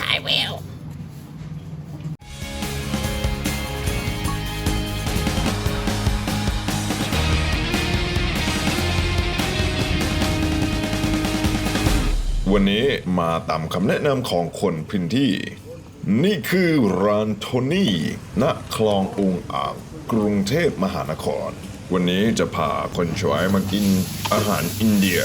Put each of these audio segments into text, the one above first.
หายแวววันนี้มาตามคำแนะนำของคนพื้นที่ นี่คือร้านโทนี่ณคลององอ่าง กรุงเทพมหานคร วันนี้จะพาคนชวยมากินอาหารอินเดีย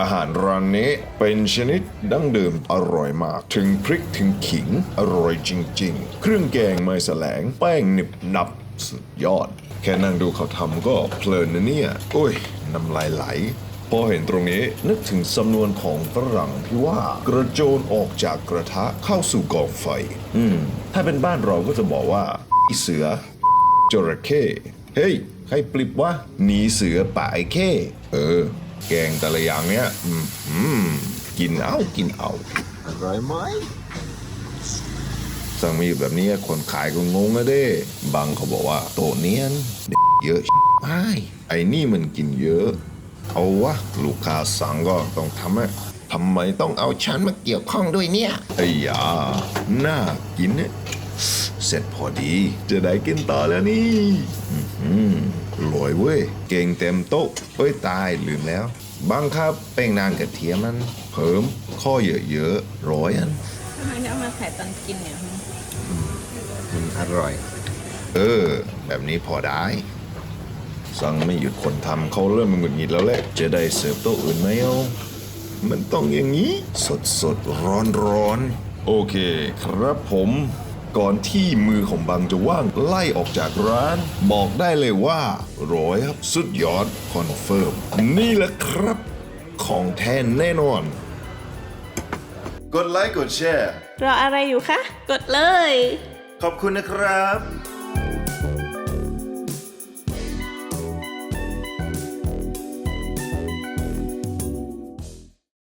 อาหารร้านนี้เป็นชนิดดั้งเดิมอร่อยมาก ถึงพริกถึงขิงอร่อยจริง ๆ เครื่องแกงไม่แสลงแป้งหนึบหนับสุดยอด แค่นั่งดูเขาทำก็เพลินนะเนี่ยโอ้ยน้ำลายไหลพอเห็นตรงนี้นึกถึงสำนวนของฝรั่งที่ว่ากระโจนออกจากกระทะเข้าสู่กองไฟ อืม ถ้าเป็นบ้านเราก็จะบอกว่าอีเสือจระเข้ เฮ้ย ใครปลิบวะ หนีเสือป่าไอ้เข้เออ แกงแต่ละอย่างเนี้ยอืมอืมกินเอากินเอาอร่อยไหมสั่งมีแบบนี้คนขายก็งงอะเด้บางเขาบอกว่าโตเนียนเยอะไอ้ไอ้นี่มันกินเยอะ เอาวะ ลูกค้าสั่งก็ต้องทำอะทำไมต้องเอาฉันมาเกี่ยวข้องด้วยเนี่ยไอ้ยาน่ากินเนี่ยเสร็จพอดี จะได้กินต่อแล้วนี่อืมอร่อยเว้ย เก่งเต็มโต๊ะเฮ้ยตายลืมแล้วบังคับแป้งนานกระเทียมมันเพิ่มข้อเยอะๆร้อยอันทำไมจะเอามาใส่ตอนกินเนี่ยมันอร่อย เออ แบบนี้พอได้สั่งไม่หยุดคนทำเขาเริ่มหงุดหงิดแล้วแหละจะได้เสิร์ฟโต๊ะอื่นไหมเอามันต้องอย่างนี้ สดสดร้อนร้อนๆโอเค ครับผม ก่อนที่มือของบังจะว่างไล่ออกจากร้าน บอกได้เลยว่าร้อยครับสุดยอดคอนเฟิร์มนี่แหละครับ ของแท้แน่นอน กดไลค์กดแชร์ รออะไรอยู่คะ กดเลย ขอบคุณนะครับ